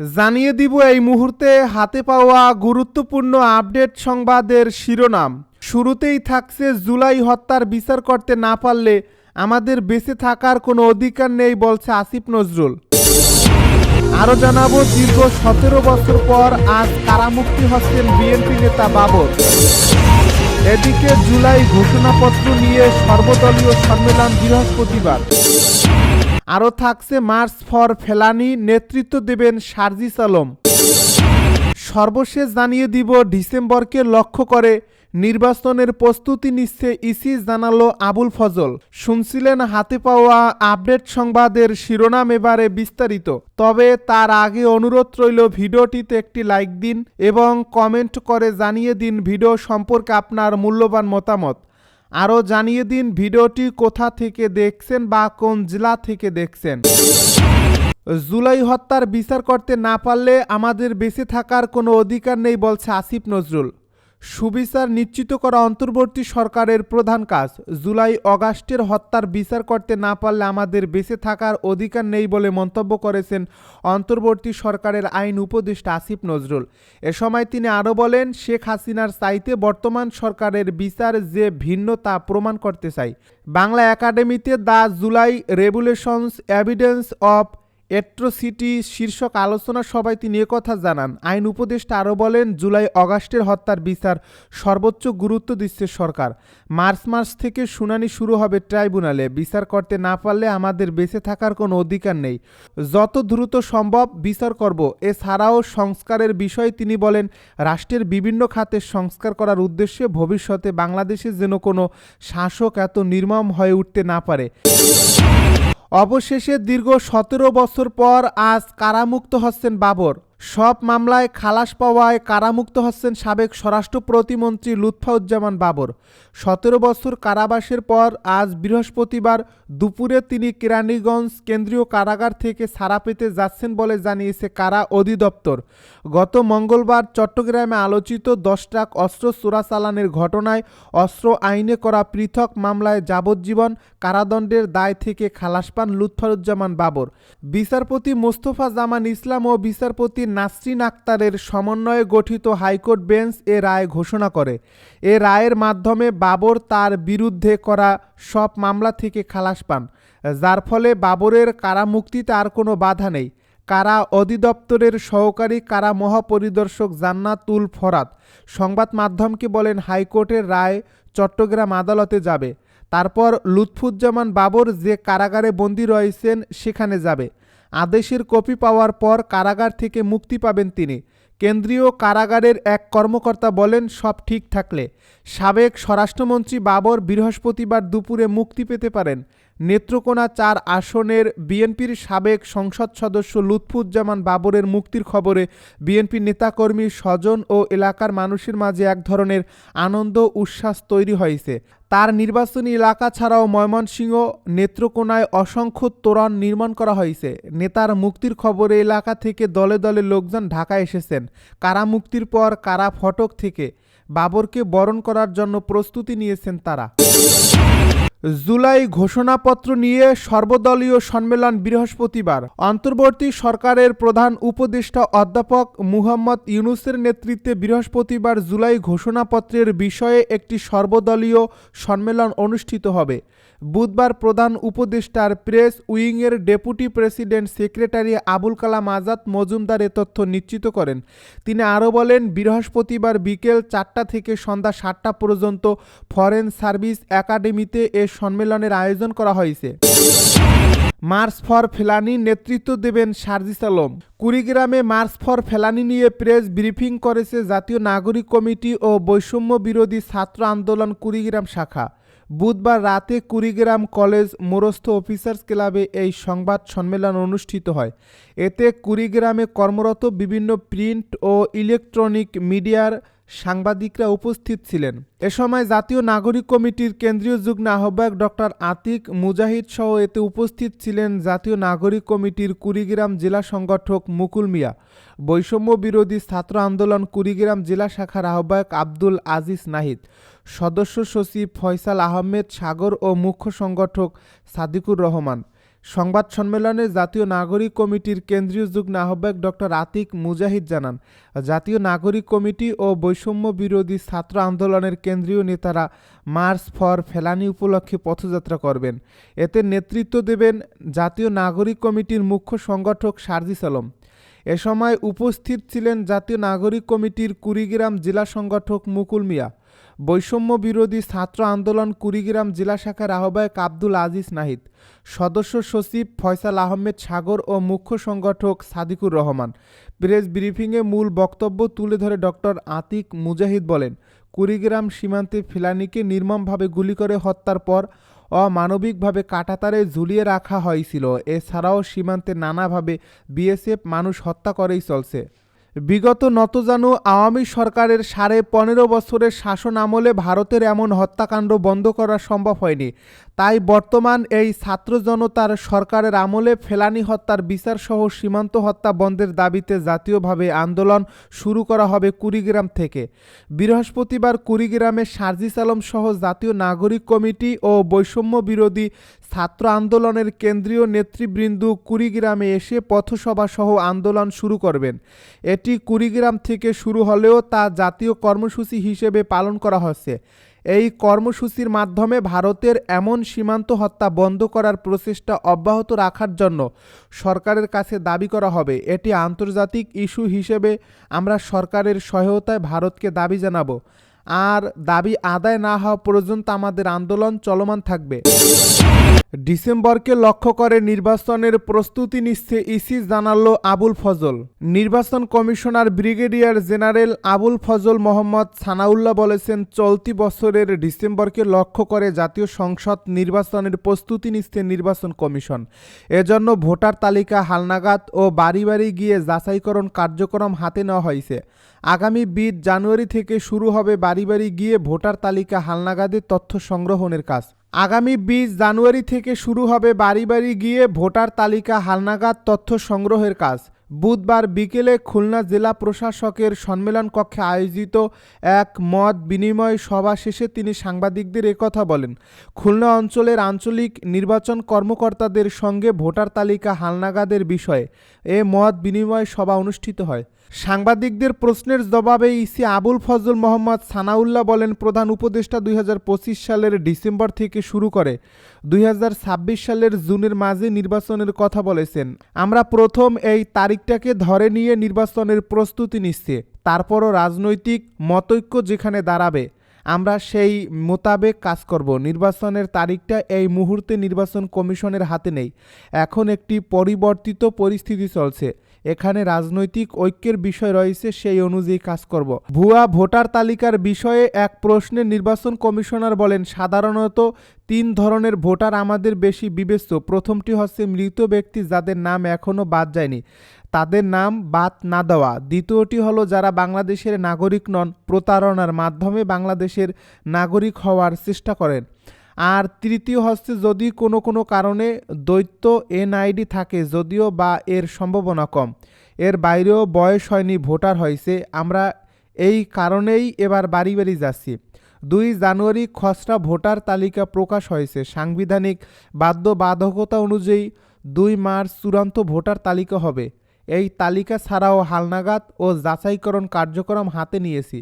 জানিয়ে দিব এই মুহূর্তে হাতে পাওয়া গুরুত্বপূর্ণ আপডেট সংবাদের শিরোনাম। শুরুতেই থাকছে জুলাই হত্যার বিচার করতে না পারলে আমাদের বেঁচে থাকার কোনো অধিকার নেই বলছে আসিফ নজরুল। আরও জানাব, দীর্ঘ সতেরো বছর পর আজ কারামুক্তি হচ্ছেন বিএনপি নেতা বাবর। এদিকে জুলাই ঘোষণাপত্র নিয়ে সর্বদলীয় সম্মেলন বৃহস্পতিবার। আরও থাকছে মার্চ ফর ফেলানি নেতৃত্ব দেবেন সার্জিস আলম। সর্বশেষ জানিয়ে দিব, ডিসেম্বরকে লক্ষ্য করে নির্বাচনের প্রস্তুতি নিচ্ছে ইসি, জানালো আবুল ফজল। শুনছিলেন হাতে পাওয়া আপডেট সংবাদের শিরোনাম এবারে বিস্তারিত। তবে তার আগে অনুরোধ রইল, ভিডিওটিতে একটি লাইক দিন এবং কমেন্ট করে জানিয়ে দিন ভিডিও সম্পর্কে আপনার মূল্যবান মতামত। আরও জানিয়ে দিন ভিডিওটি কোথা থেকে দেখছেন বা কোন জেলা থেকে দেখছেন। জুলাই হত্যার বিচার করতে না পারলে আমাদের বেঁচে থাকার কোনো অধিকার নেই, বলছে আসিফ নজরুল। সুবিচার নিশ্চিত করা অন্তর্বর্তী সরকারের প্রধান কাজ। জুলাই অগাস্টের হত্যার বিচার করতে না পারলে আমাদের বেঁচে থাকার অধিকার নেই বলে মন্তব্য করেছেন অন্তর্বর্তী সরকারের আইন উপদেষ্টা আসিফ নজরুল। এ সময় তিনি আরও বলেন, শেখ হাসিনার চাইতে বর্তমান সরকারের বিচার যে ভিন্ন তা প্রমাণ করতে চাই। বাংলা একাডেমিতে the July regulations evidence of atrocity শীর্ষক আলোচনা সভায় তিনি কথা জানান। আইন উপদেষ্টা আরও বলেন, জুলাই অগাস্টের হত্যার বিচার সর্বোচ্চ গুরুত্ব দিচ্ছে সরকার। মার্চ মাস থেকে শুনানি শুরু হবে ট্রাইব্যুনালে। বিচার করতে না পারলে আমাদের বেঁচে থাকার কোনো অধিকার নেই। যত দ্রুত সম্ভব বিচার করব। এছাড়াও সংস্কারের বিষয়ে তিনি বলেন, রাষ্ট্রের বিভিন্ন খাতে সংস্কার করার উদ্দেশ্যে ভবিষ্যতে বাংলাদেশে যেন কোনো শাসক এত নির্মম হয়ে উঠতে না পারে। অবশেষে দীর্ঘ সতেরো বছর পর আজ কারামুক্ত হচ্ছেন বাবর। সব মামলায় খালাস পাওয়ায় কারামুক্ত হচ্ছেন সাবেক স্বরাষ্ট্র প্রতিমন্ত্রী লুৎফাউজ্জামান বাবর। সতেরো বছর কারাবাসের পর আজ বৃহস্পতিবার দুপুরে তিনি কেরানীগঞ্জ কেন্দ্রীয় কারাগার থেকে ছাড়া পেতে যাচ্ছেন বলে জানিয়েছে কারা অধিদপ্তর। গত মঙ্গলবার চট্টগ্রামে আলোচিত দশ ট্রাক অস্ত্র চোরাচালানের ঘটনায় অস্ত্র আইনে করা পৃথক মামলায় যাবজ্জীবন কারাদণ্ডের দায় থেকে খালাস পান লুৎফারুজ্জামান বাবর। বিচারপতি মোস্তফা জামান ইসলাম ও বিচারপতি নাসরিন আক্তারের সমন্বয়ে গঠিত হাইকোর্ট বেঞ্চ এ রায় ঘোষণা করে। এ রায়ের মাধ্যমে বাবর তার বিরুদ্ধে করা সব মামলা থেকে খালাস পান, যার ফলে বাবরের কারামুক্তিতে আর কোনো বাধা নেই। কারা অধিদপ্তরের সহকারী, কারা মহাপরিদর্শক জান্নাতুল ফরাত সংবাদ মাধ্যমকে বলেন, হাইকোর্টের রায় চট্টগ্রাম আদালতে যাবে। তারপর লুৎফুজ্জামান বাবর যে কারাগারে বন্দী রয়েছেন, সেখানে যাবে। আদেশের কপি পাওয়ার পর কারাগার থেকে মুক্তি পাবেন তিনি। কেন্দ্রীয় কারাগারের এক কর্মকর্তা বলেন, সব ঠিক থাকলে। সাবেক স্বরাষ্ট্রমন্ত্রী বাবর বৃহস্পতিবার দুপুরে মুক্তি পেতে পারেন। নেত্রকোনা চার আসনের বিএনপির সাবেক সংসদ সদস্য লুৎফুজ্জামান বাবরের মুক্তির খবরে বিএনপি নেতাকর্মী স্বজন ও এলাকার মানুষের মাঝে এক ধরনের আনন্দ উচ্ছ্বাস তৈরি হয়েছে। তার নির্বাচনী এলাকা ছাড়াও ময়মনসিংহ, নেত্রকোনায় অসংখ্য তোরণ নির্মাণ করা হয়েছে। নেতার মুক্তির খবরে এলাকা থেকে দলে দলে লোকজন ঢাকা এসেছেন। কারা মুক্তির পর কারা ফটক থেকে বাবরকে বরণ করার জন্য প্রস্তুতি নিয়েছেন তারা। জুলাই ঘোষণাপত্র নিয়ে সর্বদলীয় সম্মেলন বৃহস্পতিবার। অন্তর্বর্তী সরকারের প্রধান উপদেষ্টা অধ্যাপক মুহাম্মদ ইউনুসের নেতৃত্বে বৃহস্পতিবার জুলাই ঘোষণাপত্রের বিষয়ে একটি সর্বদলীয় সম্মেলন অনুষ্ঠিত হবে। বুধবার প্রধান উপদেষ্টার press উইংয়ের deputy president secretary Abul Kalam Azad Majumdar এ তথ্য নিশ্চিত করেন। তিনি আরও বলেন, বৃহস্পতিবার বিকেল চারটা থেকে সন্ধ্যা সাতটা পর্যন্ত ফরেন সার্ভিস একাডেমিতে এ সম্মেলনের আয়োজন করা হয়েছে। মার্চ ফর ফেলানি নেতৃত্ব দেবেন সার্জিস আলম। কুড়িগ্রামে মার্চ ফর ফেলানি নিয়ে প্রেস ব্রিফিং করেছে জাতীয় নাগরিক কমিটি ও বৈষম্য বিরোধী ছাত্র আন্দোলন কুড়িগ্রাম শাখা। বুধবার রাতে কুড়িগ্রাম কলেজ মোরস্থ অফিসার্স ক্লাবে এই সংবাদ সম্মেলন অনুষ্ঠিত হয়। এতে কুড়িগ্রামে কর্মরত বিভিন্ন প্রিন্ট ও ইলেকট্রনিক মিডিয়ার সাংবাদিকরা উপস্থিত ছিলেন। এ সময় জাতীয় নাগরিক কমিটির কেন্দ্রীয় যুগ্ম আহ্বায়ক ডক্টর আতিক মুজাহিদ সহ এতে উপস্থিত ছিলেন জাতীয় নাগরিক কমিটির কুড়িগ্রাম জেলা সংগঠক মুকুল মিয়া, বৈষম্য বিরোধী ছাত্র আন্দোলন কুড়িগ্রাম জেলা শাখার আহ্বায়ক আব্দুল আজিজ নাহিদ, সদস্য সচিব ফয়সাল আহমেদ সাগর ও মুখ্য সংগঠক সাদিকুর রহমান। সংবাদ সম্মেলনে জাতীয় নাগরিক কমিটির কেন্দ্রীয় যুগ্ম আহ্বায়ক ডক্টর আতিক মুজাহিদ জানান, জাতীয় নাগরিক কমিটি ও বৈষম্য বিরোধী ছাত্র আন্দোলনের কেন্দ্রীয় নেতারা মার্চ ফর ফেলানি উপলক্ষে পথযাত্রা করবেন। এতে নেতৃত্ব দেবেন জাতীয় নাগরিক কমিটির মুখ্য সংগঠক সার্জিস আলম। এ সময় উপস্থিত ছিলেন জাতীয় নাগরিক কমিটির কুড়িগ্রাম জেলা সংগঠক মুকুল মিয়া। বৈষম্য বিরোধী ছাত্র আন্দোলন কুড়িগ্রাম জেলা শাখার আহ্বায়ক আব্দুল আজিজ নাহিদ, সদস্য সচিব ফয়সাল আহমেদ সাগর ও মুখ্য সংগঠক সাদিকুর রহমান। প্রেস ব্রিফিংয়ে মূল বক্তব্য তুলে ধরে ডক্টর আতিক মুজাহিদ বলেন, কুড়িগ্রাম সীমান্তে ফিলানিকে নির্মমভাবে গুলি করে হত্যার পর অমানবিকভাবে কাটাতারে ঝুলিয়ে রাখা হয়েছিল। এছাড়াও সীমান্তে নানাভাবে বিএসএফ মানুষ হত্যা করেই চলছে। বিগত নতজানু আওয়ামী সরকারের সাড়ে পনেরো বছরের শাসন আমলে ভারতের এমন হত্যাকাণ্ড বন্ধ করা সম্ভব হয়নি। তাই বর্তমান এই ছাত্র জনতার সরকারের আমলে ফেলানি হত্যার বিচারসহ সীমান্ত হত্যা বন্ধের দাবিতে জাতীয়ভাবে আন্দোলন শুরু করা হবে কুড়িগ্রাম থেকে। বৃহস্পতিবার কুড়িগ্রামে সার্জিস আলম সহ জাতীয় নাগরিক কমিটি ও বৈষম্য বিরোধী ছাত্র আন্দোলনের কেন্দ্রীয় নেতৃবৃন্দ কুড়িগ্রামে এসে পথসভা সহ আন্দোলন শুরু করবেন। এটি কুড়িগ্রাম থেকে শুরু হলেও তা জাতীয় কর্মসূচি হিসেবে পালন করা হচ্ছে। এই কর্মসূচির মাধ্যমে ভারতের এমন সীমান্ত হত্যা বন্ধ করার প্রচেষ্টা অব্যাহত রাখার জন্য সরকারের কাছে দাবি করা হবে। এটি আন্তর্জাতিক ইস্যু হিসেবে আমরা সরকারের সহায়তায় ভারতকে দাবি জানাব। আর দাবি আদায় না হওয়া পর্যন্ত আমাদের আন্দোলন চলমান থাকবে। ডিসেম্বরকে লক্ষ্য করে নির্বাচনের প্রস্তুতি নিচ্ছে ইসি, জানালো আবুল ফজল। নির্বাচন commissioner brigadier general Abul Fazal Mohammad Sanaullah বলেছেন, চলতি বছরের ডিসেম্বরকে লক্ষ্য করে জাতীয় সংসদ নির্বাচনের প্রস্তুতি নিচ্ছে নির্বাচন কমিশন। এজন্য ভোটার তালিকা হালনাগাদ ও বাড়ি বাড়ি গিয়ে যাচাইকরণ কার্যক্রম হাতে নেওয়া হয়েছে। আগামী বিশ জানুয়ারি থেকে শুরু হবে বাড়ি বাড়ি গিয়ে ভোটার তালিকা, হালনাগাদের তথ্য সংগ্রহণের কাজ। আগামী বিশ জানুয়ারি থেকে শুরু হবে বাড়ি বাড়ি গিয়ে ভোটার তালিকা, হালনাগাদ তথ্য সংগ্রহের কাজ। বুধবার বিকেলে খুলনা জেলা প্রশাসকের সম্মেলন কক্ষে আয়োজিত এক মত বিনিময় সভা শেষে তিনি সাংবাদিকদের একথা বলেন, খুলনা অঞ্চলের আঞ্চলিক নির্বাচন কর্মকর্তাদের সঙ্গে ভোটার তালিকা, হালনাগাদের বিষয়ে এ মত বিনিময় সভা অনুষ্ঠিত হয়। সাংবাদিকদের প্রশ্নের জবাবে ইসি আবুল ফজল মোহাম্মদ সানাউল্লাহ বলেন, প্রধান উপদেষ্টা দুই হাজার পঁচিশ সালের ডিসেম্বর থেকে শুরু করে দুই হাজার ছাব্বিশ সালের জুনের মাঝে নির্বাচনের কথা বলেছেন। আমরা প্রথম এই তারিখটাকে ধরে নিয়ে নির্বাচনের প্রস্তুতি নিচ্ছে, তারপরও রাজনৈতিক মতৈক্য যেখানে দাঁড়াবে। আমরা সেই মোতাবেক কাজ করব। নির্বাচনের তারিখটা এই মুহূর্তে নির্বাচন কমিশনের হাতে নেই। এখন একটি পরিবর্তিত পরিস্থিতি চলছে। এখানে রাজনৈতিক ঐক্যের বিষয় রয়েছে, সেই অনুযায়ী কাজ করব। ভুয়া ভোটার তালিকার বিষয়ে এক প্রশ্নে নির্বাচন কমিশনার বলেন, সাধারণত তিন ধরনের ভোটার আমাদের বেশি বিবেচ্য। প্রথমটি হচ্ছে মৃত ব্যক্তি যাদের নাম এখনও বাদ যায়নি। তাদের নাম বাদ না দেওয়া। দ্বিতীয়টি হলো, যারা বাংলাদেশের নাগরিক নন, প্রতারণার মাধ্যমে বাংলাদেশের নাগরিক হওয়ার চেষ্টা করেন। আর তৃতীয় হচ্ছে, যদি কোনো কোনো কারণে দ্বৈত এনআইডি থাকে, যদিও বা এর সম্ভাবনা কম। এর বাইরেও বয়স হয়নি, ভোটার হয়েছে। আমরা এই কারণেই এবার বাড়ি বাড়ি যাচ্ছি। দুই জানুয়ারি খসড়া ভোটার তালিকা প্রকাশ হয়েছে। সাংবিধানিক বাধ্যবাধকতা অনুযায়ী দুই মার্চ চূড়ান্ত ভোটার তালিকা হবে। এই তালিকা ছাড়াও হালনাগাদ ও যাচাইকরণ কার্যক্রম হাতে নিয়েছি।